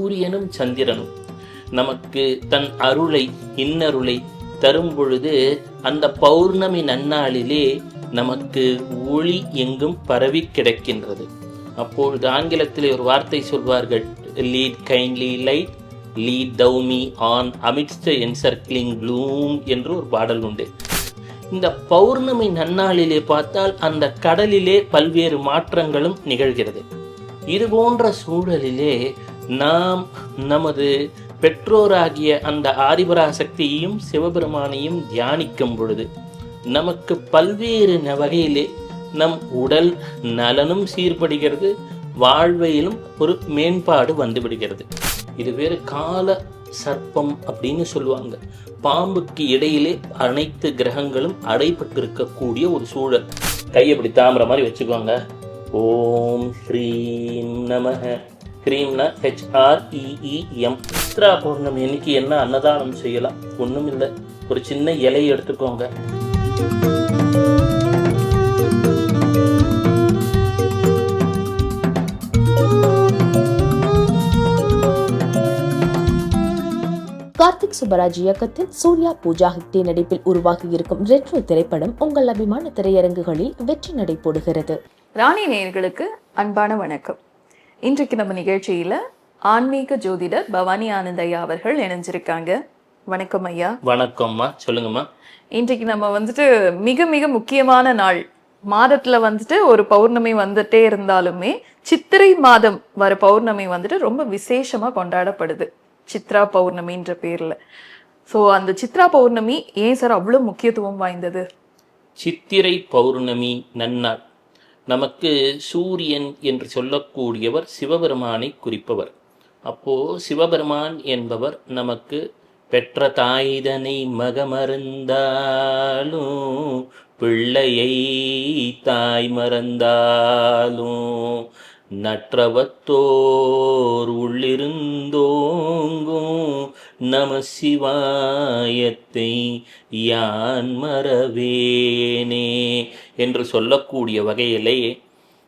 சூரியனும் சந்திரனும் நமக்கு தன் அருளை இன்னருளை தரும் பொழுது அந்த பௌர்ணமி நன்னாளிலே நமக்கு ஒளி எங்கும் பரவி கிடக்கின்றது. அப்பொழுது ஆங்கிலத்திலே ஒரு வார்த்தை சொல்வார்கள் lead kindly light lead thou me on amidst encircling gloom என்று ஒரு பாடல் உண்டு. இந்த பௌர்ணமி நன்னாளிலே பார்த்தால் அந்த கடலிலே பல்வேறு மாற்றங்களும் நிகழ்கிறது. இது போன்ற சூழலிலே நாம் நமது பெற்றோராகிய அந்த ஆதிபராசக்தியையும் சிவபெருமானையும் தியானிக்கும் பொழுது நமக்கு பல்வேறு வகையிலே நம் உடல் நலனும் சீர்படுகிறது வாழ்வையிலும் ஒரு மேம்பாடு வந்துவிடுகிறது. இது வேறு கால சர்ப்பம் அப்படின்னு சொல்லுவாங்க. பாம்புக்கு இடையிலே அனைத்து கிரகங்களும் அடைபட்டிருக்கக்கூடிய ஒரு சூழல். கையை இப்படி தாமரை மாதிரி வச்சுக்கோங்க. ஓம் ஸ்ரீம் நமக. கிரீம்னா ஹெச்ஆர்இஇஎம் சித்ரா பௌர்ணமி அன்னைக்கு என்ன அன்னதானம் செய்யலாம்? ஒன்றும் இல்லை. ஒரு சின்ன இலையை எடுத்துக்கோங்க. கார்த்திக் சுப்பராஜ் இயக்கத்தில் சூர்யா பூஜா ஹெக்டே நடிப்பில் உருவாகி இருக்கும் ரெட்ரோ திரைப்படம் உங்கள் அபிமான திரையரங்குகளில் வெற்றி நடை போடுகிறது. ராணி நேயர்களுக்கு அன்பான வணக்கம். இன்றைக்கு நம்ம நிகழ்ச்சியில ஆன்மீக ஜோதிடர் பவானி ஆனந்தையா அவர்கள் இணைஞ்சிருக்காங்க. வணக்கம் ஐயா. வணக்கம்மா சொல்லுங்கம்மா இன்றைக்கு நம்ம வந்துட்டு மிக மிக முக்கியமான நாள். மாதத்துல வந்துட்டு ஒரு பௌர்ணமி வந்துட்டே இருந்தாலுமே சித்திரை மாதம் வர பௌர்ணமி வந்துட்டு ரொம்ப விசேஷமா கொண்டாடப்படுது. சித்ரா பௌர்ணமின்ற பேர்ல. ஸோ அந்த சித்ரா பௌர்ணமி ஏன் சார் அவ்வளோ முக்கியத்துவம் வாய்ந்தது? சித்திரை பௌர்ணமி நன்னாள். நமக்கு சூரியன் என்று சொல்லக்கூடியவர் சிவபெருமானை குறிப்பவர். அப்போ சிவபெருமான் என்பவர் நமக்கு பெற்ற தாய்தனை மகமருந்தாலும் பிள்ளையை தாய் மறந்தாலும் நற்றவத்தோர் உள்ளிருந்தோங்கும் நம சிவாயத்தை யான் மறவேனே. என்று சொல்லக்கூடிய வகையிலேயே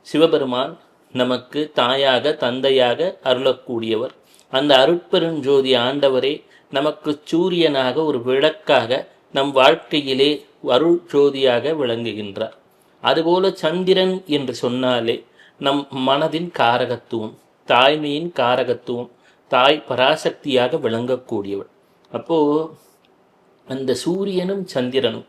சிவபெருமான் நமக்கு தாயாக தந்தையாக அருளக்கூடியவர். அந்த அருட்பெருஞ்சோதி ஆண்டவரே நமக்கு சூரியனாக ஒரு விளக்காக நம் வாழ்க்கையிலே அருள் ஜோதியாக விளங்குகின்றார். அதுபோல சந்திரன் என்று சொன்னாலே நம் மனதின் காரகத்துவம் தாய்மையின் காரகத்துவம் தாய் பராசக்தியாக விளங்கக்கூடியவள் அப்போ அந்த சூரியனும் சந்திரனும்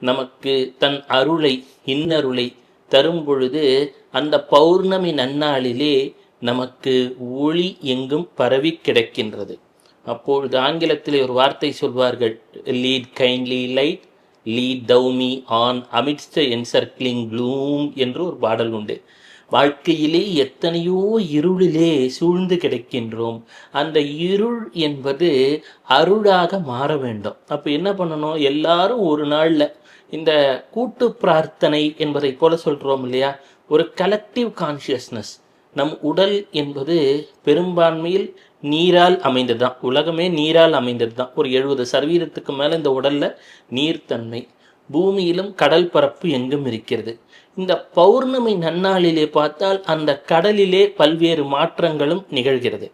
நமக்கு தன் அருளை இன்னருளை தரும் பொழுது அந்த பௌர்ணமி நன்னாளிலே நமக்கு ஒளி எங்கும் பரவி கிடக்கின்றது. அப்பொழுது ஆங்கிலத்திலே ஒரு வார்த்தை சொல்வார்கள் lead kindly light lead thou me on amidst encircling gloom என்று ஒரு பாடல் உண்டு. வாழ்க்கையிலே எத்தனையோ இருளிலே சூழ்ந்து கிடக்கின்றோம். அந்த இருள் என்பது அருளாக மாற வேண்டும். அப்போ என்ன பண்ணணும்? எல்லாரும் ஒரு நாளில் இந்த கூட்டு பிரார்த்தனை என்பதை போல சொல்கிறோம் இல்லையா? ஒரு கலெக்டிவ் கான்ஷியஸ்னஸ் நம் உடல் என்பது பெரும்பான்மையில் நீரால் அமைந்தது தான் உலகமே நீரால் அமைந்தது தான் ஒரு எழுபது சதவீதத்துக்கு மேலே இந்த உடலில் நீர்த்தன்மை. பூமியிலும் கடல் பரப்பு எங்கும் இருக்கிறது. இந்த பௌர்ணமி நன்னாளிலே பார்த்தால் அந்த கடலிலே பல்வேறு மாற்றங்களும் நிகழ்கிறது.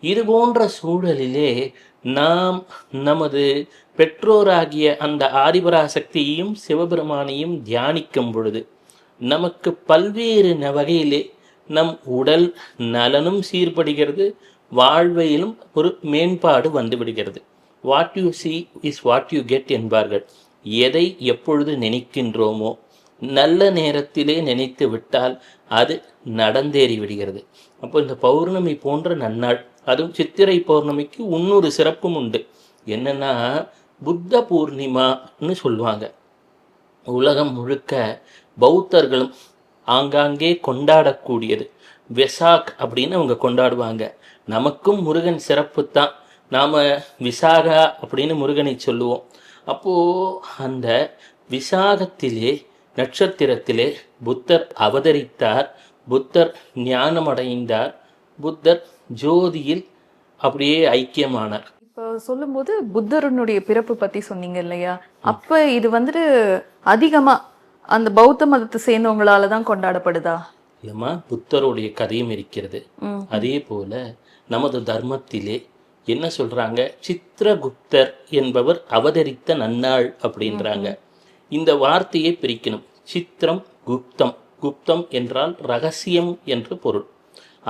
இது போன்ற சூழலிலே நாம் நமது பெற்றோராகிய அந்த ஆதிபராசக்தியையும் சிவபெருமானையும் தியானிக்கும் பொழுது நமக்கு பல்வேறு வகையிலே நம் உடல் நலனும் சீர்படுகிறது வாழ்வையிலும் ஒரு மேம்பாடு வந்துவிடுகிறது. What you see is what you get என்பார்கள். எதை எப்பொழுது நினைக்கின்றோமோ நல்ல நேரத்திலே நினைத்து விட்டால் அது நடந்தேறி விடுகிறது. அப்போ இந்த பௌர்ணமி போன்ற நன்னாள் அதுவும் சித்திரை பௌர்ணமிக்கு இன்னொரு சிறப்பும் உண்டு. என்னன்னா புத்த பூர்ணிமான்னு சொல்லுவாங்க. உலகம் முழுக்க பௌத்தர்களும் ஆங்காங்கே கொண்டாடக்கூடியது. வெசாக் அப்படின்னு அவங்க கொண்டாடுவாங்க. நமக்கும் முருகன் சிறப்பு தான். நாம் விசாகா அப்படின்னு முருகனை சொல்லுவோம். அப்போது அந்த விசாகத்திலே நட்சத்திரத்திலே புத்தர் அவதரித்தார் புத்தர் ஞானமடைந்தார் புத்தர் ஜோதியில் அப்படியே ஐக்கியமானார். இப்போ சொல்லும்போது புத்தருனுடைய பிறப்பு பத்தி சொன்னீங்க இல்லையா? அப்ப இது வந்துட்டு அதிகமா அந்த பௌத்த மதத்தை சேர்ந்தவங்களால தான் கொண்டாடப்படுதா? இல்லைம்மா புத்தருடைய கதையும் இருக்கிறது. அதே போல நமது தர்மத்திலே என்ன சொல்றாங்க? சித்திரகுப்தர் என்பவர் அவதரித்த நன்னாள் அப்படின்றாங்க. இந்த வார்த்தையை பிரிக்கணும். சித்திரம் குப்தம். குப்தம் என்றால் ரகசியம் என்று பொருள்.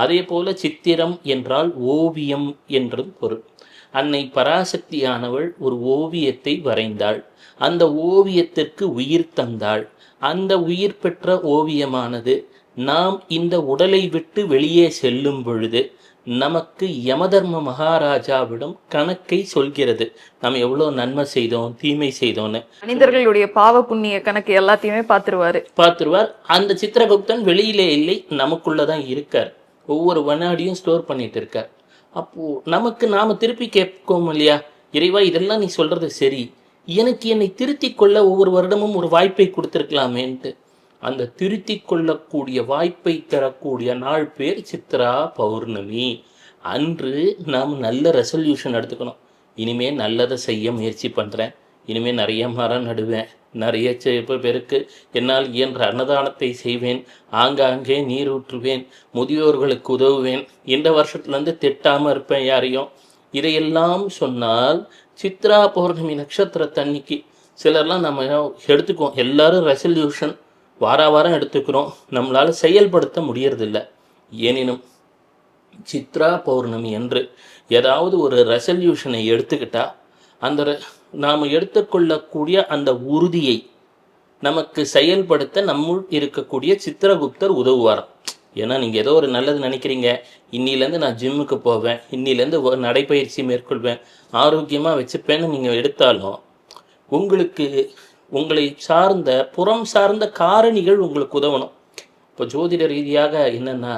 அதே போல சித்திரம் என்றால் ஓவியம் என்றும் பொருள். அன்னை பராசக்தியானவள் ஒரு ஓவியத்தை வரைந்தாள். அந்த ஓவியத்திற்கு உயிர் தந்தாள். அந்த உயிர் பெற்ற ஓவியமானது நாம் இந்த உடலை விட்டு வெளியே செல்லும் பொழுது நமக்கு யமதர்ம மகாராஜாவிடம் கணக்கை சொல்கிறது. நாம் எவ்வளோ நன்மை செய்தோம் தீமை செய்தோம்னு. மனிதர்களுடைய பாவ புண்ணிய கணக்கு எல்லாத்தையுமே பார்த்துருவாரு. பார்த்துருவார். அந்த சித்திரகுப்தன் வெளியிலே இல்லை நமக்குள்ள தான் இருக்கார். ஒவ்வொரு வினாடியும் ஸ்டோர் பண்ணிட்டு இருக்கார். அப்போ நமக்கு நாம திருப்பி கேட்போம் இல்லையா? இறைவா இதெல்லாம் நீ சொல்றது சரி. எனக்கு என்னை திருத்திக் கொள்ள ஒவ்வொரு வருடமும் ஒரு வாய்ப்பை கொடுத்துருக்கலாமேன்ட்டு. அந்த திருத்தி கொள்ளக்கூடிய வாய்ப்பை தரக்கூடிய நாள் பேர் சித்ரா பௌர்ணமி. அன்று நாம் நல்ல ரெசல்யூஷன் எடுத்துக்கணும். இனிமே நல்லதை செய்ய முயற்சி பண்றேன். இனிமே நிறைய மரம் நடுவேன். நிறைய செ- பேருக்கு என்னால் இயன்ற அன்னதானத்தை செய்வேன் ஆங்காங்கே நீர் ஊற்றுவேன் முதியோர்களுக்கு உதவுவேன் இந்த வருஷத்துலேருந்து திட்டாமல் இருப்பேன் யாரையும். இதையெல்லாம் சொன்னால் சித்ரா பௌர்ணமி நட்சத்திரத்தன்னைக்கு சிலர்லாம் நம்ம எடுத்துக்குவோம். எல்லாரும் ரெசல்யூஷன் வார வாரம் எடுத்துக்கிறோம். நம்மளால் செயல்படுத்த முடியறதில்ல. எனினும் சித்ரா பௌர்ணமி என்று ஏதாவது ஒரு ரெசல்யூஷனை எடுத்துக்கிட்டால் அந்த நாம் எடுத்துக்கொள்ளக்கூடிய அந்த உறுதியை நமக்கு செயல்படுத்த நம்முள் இருக்கக்கூடிய சித்திரகுப்தர் உதவுவாராம் ஏன்னா நீங்கள் ஏதோ ஒரு நல்லது நினைக்கிறீங்க. இன்னிலேருந்து நான் ஜிம்முக்கு போவேன். இன்னிலேருந்து நடைப்பயிற்சி மேற்கொள்வேன். ஆரோக்கியமாக வச்சுப்பேன்னு நீங்கள் எடுத்தாலும் உங்களுக்கு உங்களை சார்ந்த புறம் சார்ந்த காரணிகள் உங்களுக்கு உதவணும். இப்போ ஜோதிட ரீதியாக என்னென்னா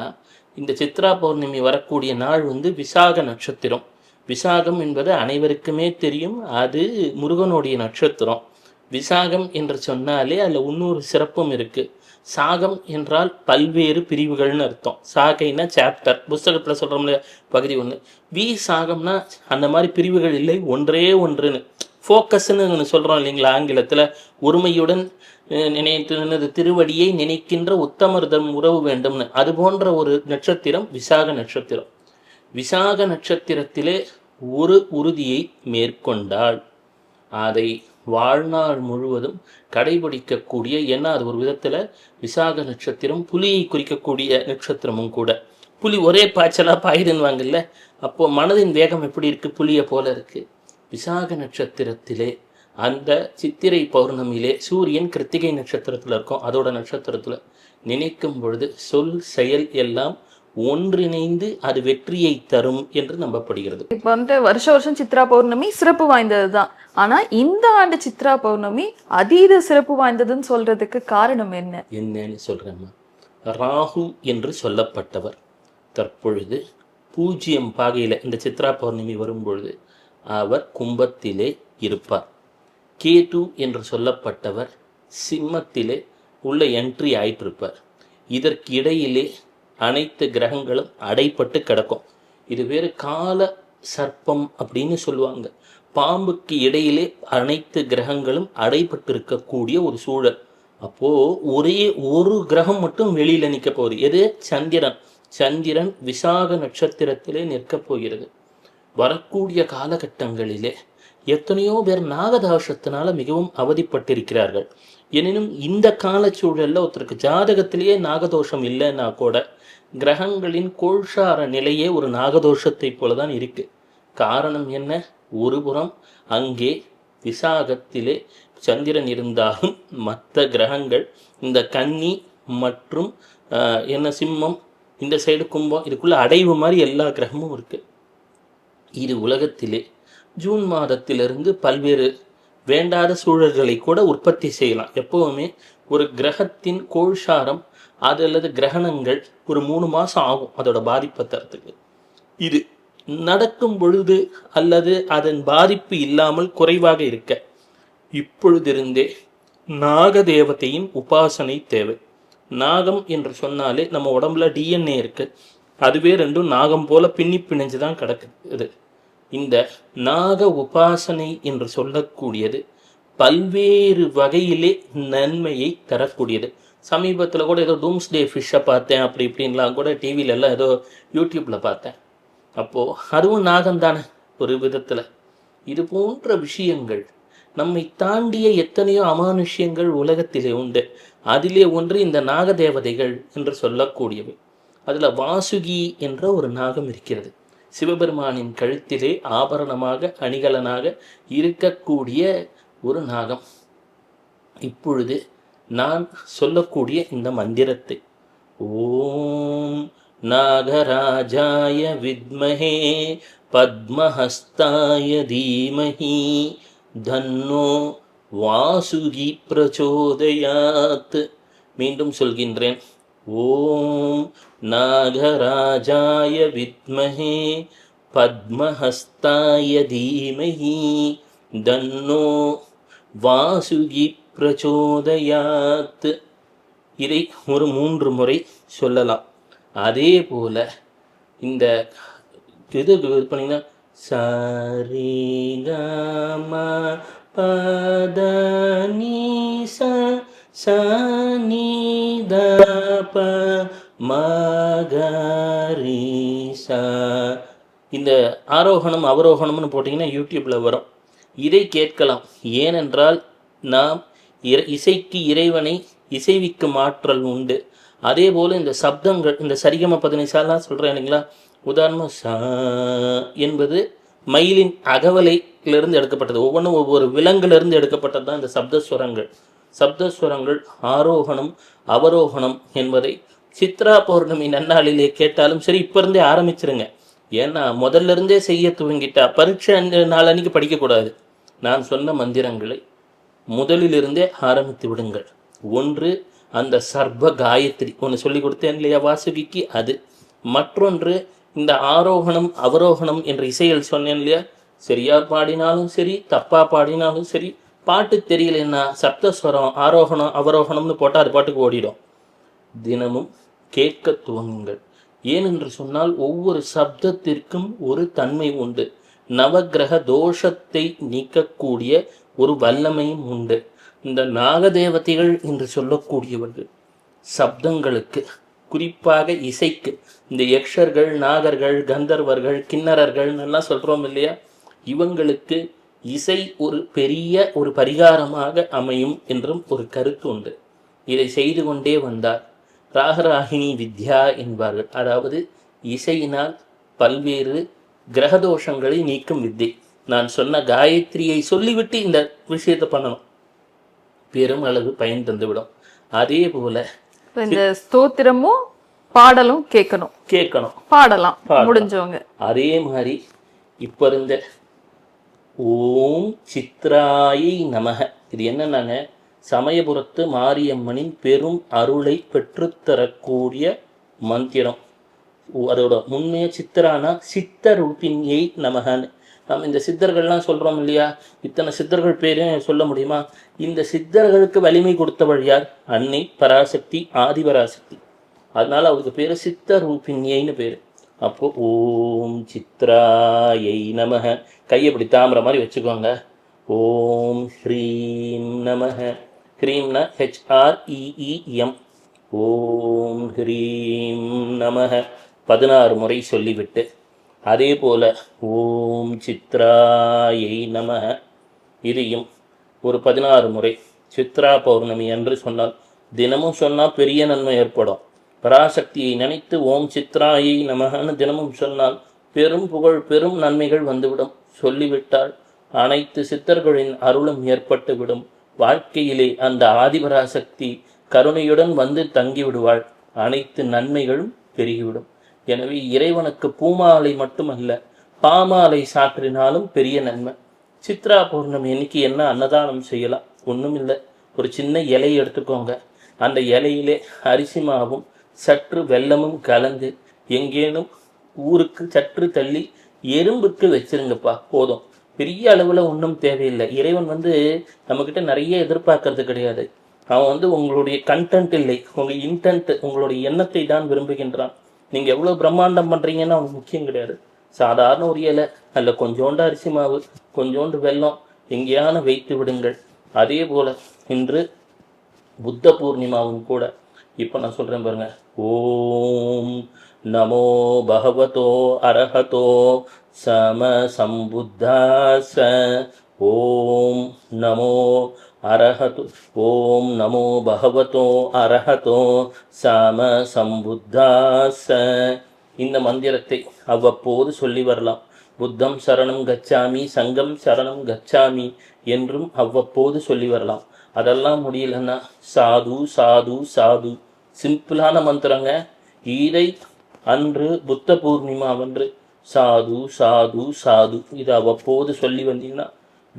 இந்த சித்ரா பௌர்ணமி வரக்கூடிய நாள் வந்து விசாக நட்சத்திரம். விசாகம் என்பது அனைவருக்குமே தெரியும். அது முருகனுடைய நட்சத்திரம். விசாகம் என்று சொன்னாலே அதில் இன்னொரு சிறப்பும் இருக்குது சாகம் என்றால் பல்வேறு பிரிவுகள்னு அர்த்தம். சாகைனா சாப்டர் புஸ்தகத்தில் சொல்கிறோம்ல பகுதி ஒன்று வி சாகம்னா அந்த மாதிரி பிரிவுகள் இல்லை. ஒன்றே ஒன்றுன்னு. ஃபோக்கஸ்ன்னு ஒன்று சொல்கிறோம் இல்லைங்களா ஆங்கிலத்தில்? ஒருமையுடன் நினைத்து நினது திருவடியை நினைக்கின்ற உத்தமர்தம் உறவு வேண்டும்னு. அது போன்ற ஒரு நட்சத்திரம் விசாக நட்சத்திரம். விசாக நட்சத்திரத்திலே ஒரு உறுதியை மேற்கொண்டால் அதை வாழ்நாள் முழுவதும் கடைபிடிக்கக்கூடிய ஏன்னா அது ஒரு விதத்தில் விசாக நட்சத்திரம் புலியை குறிக்கக்கூடிய நட்சத்திரமும் கூட. புலி ஒரே பாய்ச்சலாக பாயுதுன்னுவாங்கல்ல அப்போது மனதின் வேகம் எப்படி இருக்குது புலியை போல இருக்குது விசாக நட்சத்திரத்திலே அந்த சித்திரை பௌர்ணமியிலே சூரியன் கிருத்திகை நட்சத்திரத்தில் இருக்கும். அதோட நட்சத்திரத்தில் நினைக்கும் பொழுது சொல் செயல் எல்லாம் ஒன்றிணைந்து அது வெற்றியை தரும் என்று நம்பப்படுகிறது. இப்போ வந்து வருஷ வருஷம் சித்ரா பௌர்ணமி சிறப்பு வாய்ந்தது தான் ஆனா இந்த ஆண்டு சித்ரா பௌர்ணமி அதீத சிறப்பு வாய்ந்ததுன்னு சொல்றதுக்கு காரணம் என்ன? என்னன்னு சொல்கிறேம்மா ராகு என்று சொல்லப்பட்டவர். தற்பொழுது பூஜ்ஜியம் பாகையில் இந்த சித்ரா பௌர்ணமி வரும்பொழுது அவர் கும்பத்திலே இருப்பார். கேது என்று சொல்லப்பட்டவர் சிம்மத்திலே உள்ள என்ட்ரி ஆயிட்டிருப்பார். இதற்கு இடையிலே அனைத்து கிரகங்களும் அடைப்பட்டு கிடக்கும். இது வேறு கால சர்ப்பம் அப்படின்னு சொல்லுவாங்க. பாம்புக்கு இடையிலே அனைத்து கிரகங்களும் அடைப்பட்டு இருக்கக்கூடிய ஒரு சூழல். அப்போ ஒரே ஒரு கிரகம் மட்டும் வெளியில் நிற்க போகுது. எது? சந்திரன். சந்திரன் விசாக நட்சத்திரத்திலே நிற்கப் போகிறது. வரக்கூடிய காலகட்டங்களிலே எத்தனையோ பேர் நாகதோஷத்தினால மிகவும் அவதிப்பட்டிருக்கிறார்கள். எனினும் இந்த காலச்சூழல்ல ஒருத்தருக்கு ஜாதகத்திலேயே நாகதோஷம் இல்லைன்னா கூட கிரகங்களின் கோழ்சார நிலையே ஒரு நாகதோஷத்தை போல தான் இருக்கு. காரணம் என்ன? ஒருபுறம் அங்கே விசாகத்திலே சந்திரன் இருந்தாலும் மற்ற கிரகங்கள் இந்த கன்னி மற்றும் என்ன சிம்மம் இந்த சைடு கும்பம் இதுக்குள்ள அடைவு மாதிரி எல்லா கிரகமும் இருக்கு. இது உலகத்திலே ஜூன் மாதத்திலிருந்து பல்வேறு வேண்டாத சூழல்களை கூட உற்பத்தி செய்யலாம். எப்போவுமே ஒரு கிரகத்தின் கோழ்சாரம் அது அல்லது கிரகணங்கள் ஒரு மூணு மாதம் ஆகும் அதோட பாதிப்பை தரத்துக்கு. இது நடக்கும் பொழுது அல்லது அதன் பாதிப்பு இல்லாமல் குறைவாக இருக்க இப்பொழுதிருந்தே நாகதேவதையின் உபாசனை தேவை. நாகம் என்று சொன்னாலே நம்ம உடம்புல டிஎன்ஏ இருக்கு. அதுவே ரெண்டும் நாகம் போல பின்னி பிணைஞ்சு தான் கிடக்குது. இந்த நாக உபாசனை என்று சொல்லக்கூடியது பல்வேறு வகையிலே நன்மையை தரக்கூடியது. சமீபத்தில் கூட ஏதோ டூம்ஸ்டே ஃபிஷ்ஷை பார்த்தேன் அப்படி இப்படின்லாம் கூட டிவியில எல்லாம் ஏதோ யூடியூப்பில் பார்த்தேன். அப்போது அதுவும் நாகம் தானே ஒரு விதத்தில். இது போன்ற விஷயங்கள் நம்மை தாண்டிய எத்தனையோ அமானுஷ்யங்கள் உலகத்திலே உண்டு. அதிலே ஒன்று இந்த நாகதேவதைகள் என்று சொல்லக்கூடியவை. அதில் வாசுகி என்ற ஒரு நாகம் இருக்கிறது. சிவபெருமானின் கழுத்திலே ஆபரணமாக அணிகலனாக இருக்கக்கூடிய ஒரு நாகம். இப்பொழுது நான் சொல்லக்கூடிய இந்த மந்திரத்தை ஓம் நாகராஜாய வித்மஹே பத்மஹஸ்தாய தீமஹி தன்னோ வாசுகி பிரச்சோதயாத். மீண்டும் சொல்கின்றேன். ஓம் நாகராஜாய வித்மஹே பத்மஹஸ்தாய தீமஹி தன்னோ வாசுகி பிரச்சோதயாத். இதை ஒரு மூன்று முறை சொல்லலாம். அதே போல இந்த இது பண்ணிங்கன்னா பண்ணீங்கன்னா சரிகம சனிதப மகரிசா இந்த ஆரோகணம் அவரோகணம்னு போட்டிங்கன்னா யூடியூப்பில் வரும். இதை கேட்கலாம். ஏனென்றால் நாம் இசைக்கு இறைவனை இசைவிக்கும் ஆற்றல் உண்டு. அதே போல் இந்த சப்தங்கள் இந்த சரிகம பதினைசாலாம் சொல்கிறேன் இல்லைங்களா? உதாரணமாக சா என்பது மயிலின் அகவலையிலிருந்து எடுக்கப்பட்டது. ஒவ்வொன்றும் ஒவ்வொரு விலங்கிலிருந்து எடுக்கப்பட்டது தான் இந்த சப்தஸ்வரங்கள் சப்தஸ்வரங்கள் ஆரோகணம் அவரோகணம் என்பதை சித்ரா பௌர்ணமி நன்னாளிலே கேட்டாலும் சரி இப்போ இருந்தே ஆரம்பிச்சிருங்க. ஏன்னா முதல்ல இருந்தே செய்ய துவங்கிட்டா பரீட்சை நாள் நாளன்னைக்கு படிக்கக்கூடாது. நான் சொன்ன மந்திரங்களை முதலிலிருந்தே ஆரம்பித்து விடுங்கள். ஒன்று அந்த சர்வ காயத்ரி. ஒன்று சொல்லி கொடுத்தேன் இல்லையா வாசுகிக்கு? அது. மற்றொன்று இந்த ஆரோகணம் அவரோகணம் என்ற இசைகள் சொன்னேன் இல்லையா? சரியா பாடினாலும் சரி தப்பா பாடினாலும் சரி பாட்டு தெரியலன்னா சப்தஸ்வரம் ஆரோகணம் அவரோகணம்னு போட்டால் அது பாட்டுக்கு ஓடிடும். தினமும் கேட்க துவங்குங்கள். ஏனென்று சொன்னால் ஒவ்வொரு சப்தத்திற்கும் ஒரு தன்மை உண்டு. நவக்கிரக தோஷத்தை நீக்கக்கூடிய ஒரு வல்லமையும் உண்டு. இந்த நாகதேவதைகள் என்று சொல்லக்கூடியவர்கள் சப்தங்களுக்கு குறிப்பாக இசைக்கு இந்த யக்ஷர்கள் நாகர்கள் கந்தர்வர்கள் கிண்ணறர்கள் எல்லாம் சொல்கிறோம் இல்லையா? இவங்களுக்கு இசை ஒரு பெரிய ஒரு பரிகாரமாக அமையும் என்றும் ஒரு கருத்து உண்டு. இதை செய்து கொண்டே வந்தார். ராகராகினி வித்யா என்பார்கள். அதாவது இசையினால் பல்வேறு கிரகதோஷங்களை நீக்கும் வித்தை. நான் சொன்ன காயத்ரியை சொல்லிவிட்டு இந்த விஷயத்தை பண்ணணும். பெரும் அளவு பயன் தந்துவிடும். அதே போல இந்த ஸ்தோத்திரமும் பாடலும் கேட்கணும். கேட்கணும். பாடலாம். பாடலாம். முடிஞ்சவங்க. அதே மாதிரி இப்போ இருந்த ஓம் சித்ராயை நமக. இது என்னென்னாங்க? சமயபுரத்து மாரியம்மனின் பெரும் அருளை பெற்றுத்தரக்கூடிய மந்திரம். அதோட உண்மைய சித்தரானா? சித்தரூபிணியை நமகன்னு. நம்ம இந்த சித்தர்கள்லாம் சொல்கிறோம் இல்லையா? இத்தனை சித்தர்கள் பேரையும் சொல்ல முடியுமா? இந்த சித்தர்களுக்கு வலிமை கொடுத்தவள் யார்? அன்னை பராசக்தி ஆதிபராசக்தி அதனால அவருக்கு பேர் சித்தரூபிணியைன்னு பேர். அப்போ ஓம் சித்ராயை நமக. கையை இப்படி தாமரை மாதிரி வச்சுக்கோங்க. ஓம் ஹ்ரீம் நமக ஹ்ரீம்னா ஹெச்ஆர்இஇஎம் ஓம் ஹ்ரீம் நமக பதினாறு முறை சொல்லிவிட்டு அதே போல் ஓம் சித்ராயை நமக இதையும் ஒரு பதினாறு முறை சித்ரா பௌர்ணமி என்று சொன்னால் தினமும் சொன்னால் பெரிய நன்மை ஏற்படும். பராசக்தியை நினைத்து ஓம் சித்ராயை நமகன்னு தினமும் சொன்னால் பெரும் புகழ் பெரும் நன்மைகள் வந்துவிடும். சொல்லிவிட்டால் அனைத்து சித்தர்களின் அருளும் ஏற்பட்டுவிடும். வாழ்க்கையிலே அந்த ஆதிபராசக்தி கருணையுடன் வந்து தங்கிவிடுவாள். அனைத்து நன்மைகளும் பெருகிவிடும். எனவே இறைவனுக்கு பூமாலை மட்டுமல்ல பாமாலை சாற்றினாலும் பெரிய நன்மை. சித்ரா பௌர்ணமி இன்னைக்கு என்ன அன்னதானம் செய்யலாம்? ஒன்றும் இல்லை ஒரு சின்ன இலை எடுத்துக்கோங்க. அந்த இலையிலே அரிசி மாவும் சற்று வெள்ளமும் கலந்து எங்கேனும் ஊருக்கு சற்று தள்ளி எறும்புக்கு வச்சிருங்கப்பா போதும். பெரிய அளவில் ஒன்றும் தேவையில்லை. இறைவன் வந்து நம்மக்கிட்ட நிறைய எதிர்பார்க்கறது கிடையாது. அவன் வந்து உங்களுடைய கண்டென்ட் இல்லை. உங்கள் இன்டென்ட் உங்களுடைய எண்ணத்தை தான் விரும்புகின்றான். நீங்கள் எவ்வளோ பிரம்மாண்டம் பண்ணுறீங்கன்னு அவனுக்கு முக்கியம் கிடையாது. சாதாரண ஒரு இலை அல்ல கொஞ்சோண்டு அரிசி மாவு கொஞ்சோண்டு வெல்லம் எங்கேயான வைத்து விடுங்கள். அதே போல் இன்று புத்த பூர்ணிமாவும் கூட. இப்போ நான் சொல்கிறேன் பாருங்கள் ஓம் நமோ பகவதோ அரஹதோ சமசம்புத்தாச ஓம் நமோ அரஹது ஓம் நமோ பகவதோ அரஹதோ சமசம்புத்தாச இந்த மந்திரத்தை அவ்வப்போது சொல்லி வரலாம். புத்தம் சரணம் கச்சாமி சங்கம் சரணம் கச்சாமி என்றும் அவ்வப்போது சொல்லி வரலாம். அதெல்லாம் முடியலன்னா சாது சாது சாது. சிம்பிளான மந்திரங்க. ஈரை அன்று புத்த பூர்ணிமாவன்று சாது சாது சாது. இது அவ்வப்போது சொல்லி வந்தீங்கன்னா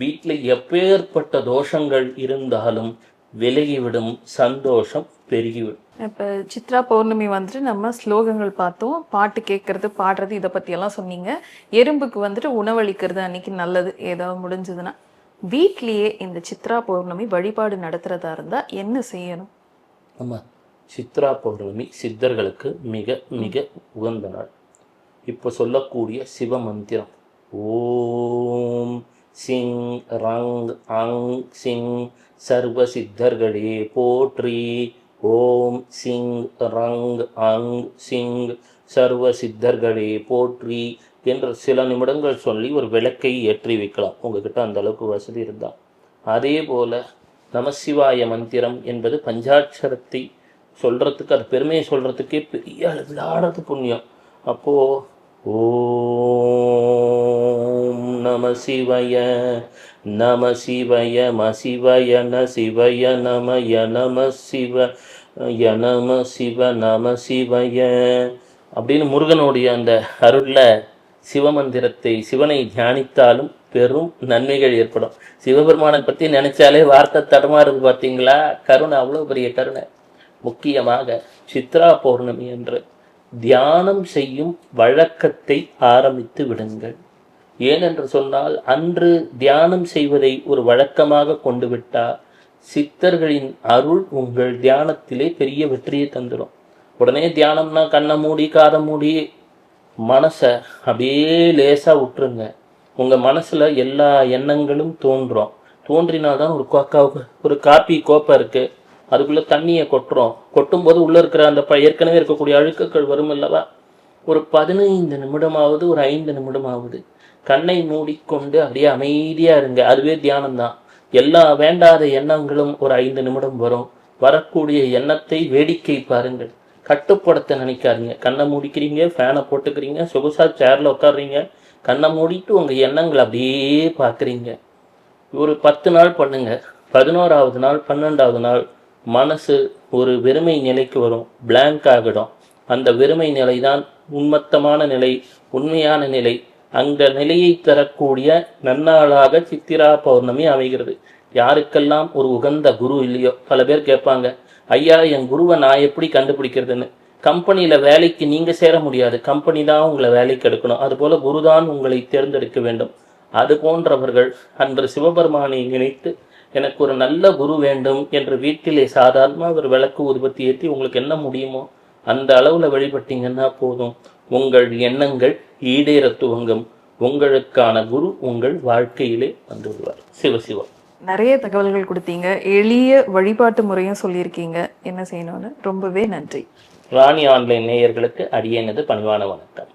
வீட்டில் எப்பேற்பட்ட தோஷங்கள் இருந்தாலும் விலகிவிடும் சந்தோஷம் பெருகிவிடும். இப்போ சித்ரா பௌர்ணமி வந்துட்டு நம்ம ஸ்லோகங்கள் பார்த்தோம். பாட்டு கேட்கறது பாடுறது இதை பற்றியெல்லாம் சொன்னீங்க. எறும்புக்கு வந்துட்டு உணவளிக்கிறது அன்னைக்கு நல்லது. ஏதாவது முடிஞ்சதுன்னா வீட்லேயே இந்த சித்ரா பௌர்ணமி வழிபாடு நடத்துறதா இருந்தால் என்ன செய்யணும்? ஆமாம் சித்ரா பௌர்ணமி சித்தர்களுக்கு மிக மிக உகந்த நாள். இப்போ சொல்லக்கூடிய சிவ மந்திரம் ஓம் சிங் ரங் அங் சிங் சர்வ சித்தர்களே போற்றி. ஓம் சிங் ரங் அங் சிங் சர்வ சித்தர்களே போற்றி என்ற சில நிமிடங்கள் சொல்லி ஒரு விளக்கை ஏற்றி வைக்கலாம். உங்ககிட்ட அந்த அளவுக்கு வசதி இருந்தால் அதே போல நமசிவாய மந்திரம் என்பது பஞ்சாட்சரத்தை சொல்கிறதுக்கு அது பெருமையை சொல்கிறதுக்கே பெரிய அளவிலானது புண்ணியம். அப்போது ஓம் நம சிவய நம சிவய ம சிவய ந சிவய நமய நம சிவ ய நம சிவ நம சிவய அப்படின்னு முருகனுடைய அந்த அருளில் சிவமந்திரத்தை சிவனை தியானித்தாலும் பெரும் நன்மைகள் ஏற்படும். சிவபெருமானை பற்றி நினைச்சாலே வார்த்தை தடமாறுது பார்த்தீங்களா கருணை அவ்வளோ பெரிய கருணை. முக்கியமாக சித்ரா பௌர்ணமி என்று. தியானம் செய்யும் வழக்கத்தை ஆரம்பித்து விடுங்கள். ஏனென்று சொன்னால் அன்று தியானம் செய்வதை ஒரு வழக்கமாக கொண்டு விட்டால் சித்தர்களின் அருள் உங்கள் தியானத்திலே பெரிய வெற்றியை தந்துடும். உடனே தியானம்னா கண்ணை மூடி காதை மூடி மனசை அப்படியே லேசாக விட்டுருங்க உங்கள் மனசில் எல்லா எண்ணங்களும் தோன்றும். தோன்றினால்தான் ஒரு கோக்காவுக்கு ஒரு காப்பி கோப்பை இருக்குது அதுக்குள்ளே தண்ணியை கொட்டுறோம். கொட்டும்போது உள்ளே இருக்கிற அந்த ப ஏற்கனவே இருக்கக்கூடிய அழுக்குகள் வரும் அல்லவா? ஒரு பதினைந்து நிமிடமாவது ஒரு ஐந்து நிமிடமாவது கண்ணை மூடிக்கொண்டு அப்படியே அமைதியாக இருங்க. அதுவே தியானம்தான். எல்லா வேண்டாத எண்ணங்களும் ஒரு ஐந்து நிமிடம் வரும். வரக்கூடிய எண்ணத்தை வேடிக்கை பாருங்கள். கட்டுப்படுத்த நினைக்காதீங்க. கண்ணை மூடிக்கிறீங்க ஃபேனை போட்டுக்கிறீங்க சொகுசா சேரில் உட்காடுறீங்க கண்ணை மூடிட்டு உங்கள் எண்ணங்களை அப்படியே பார்க்குறீங்க ஒரு பத்து நாள் பண்ணுங்க. பதினோராவது நாள் பன்னெண்டாவது நாள் மனசு ஒரு வெறுமை நிலைக்கு வரும் பிளாங்க் ஆகிடும். அந்த வெறுமை நிலை தான் உண்மத்தமான நிலை உண்மையான நிலை. அந்த நிலையை தரக்கூடிய நன்னாளாக சித்திரா பௌர்ணமி அமைகிறது. யாருக்கெல்லாம் ஒரு உகந்த குரு இல்லையோ பல பேர் கேட்பாங்க ஐயா என் குருவை நான் எப்படி கண்டுபிடிக்கிறதுன்னு? கம்பெனியில் வேலைக்கு நீங்கள் சேர முடியாது. கம்பெனி தான் உங்களை வேலைக்கு எடுக்கணும். அதுபோல் குரு தான் உங்களை தேர்ந்தெடுக்க வேண்டும். அது போன்றவர்கள் அன்று சிவபெருமானை நினைத்து எனக்கு ஒரு நல்ல குரு வேண்டும் என்று வீட்டிலே சாதாரணமாக ஒரு விளக்கு உற்பத்தி ஏற்றி உங்களுக்கு என்ன முடியுமோ அந்த அளவில் வழிபட்டீங்கன்னா போதும். உங்கள் எண்ணங்கள் ஈடேற துவங்கும். உங்களுக்கான குரு உங்கள் வாழ்க்கையிலே வந்து விடுவார் சிவசிவா நிறைய தகவல்கள் கொடுத்தீங்க. எளிய வழிபாட்டு முறையும் சொல்லியிருக்கீங்க. என்ன செய்யணும்னு? ரொம்பவே நன்றி. ராணி ஆன்லைன் நேயர்களுக்கு அடியேனது பணிவான வணக்கம்.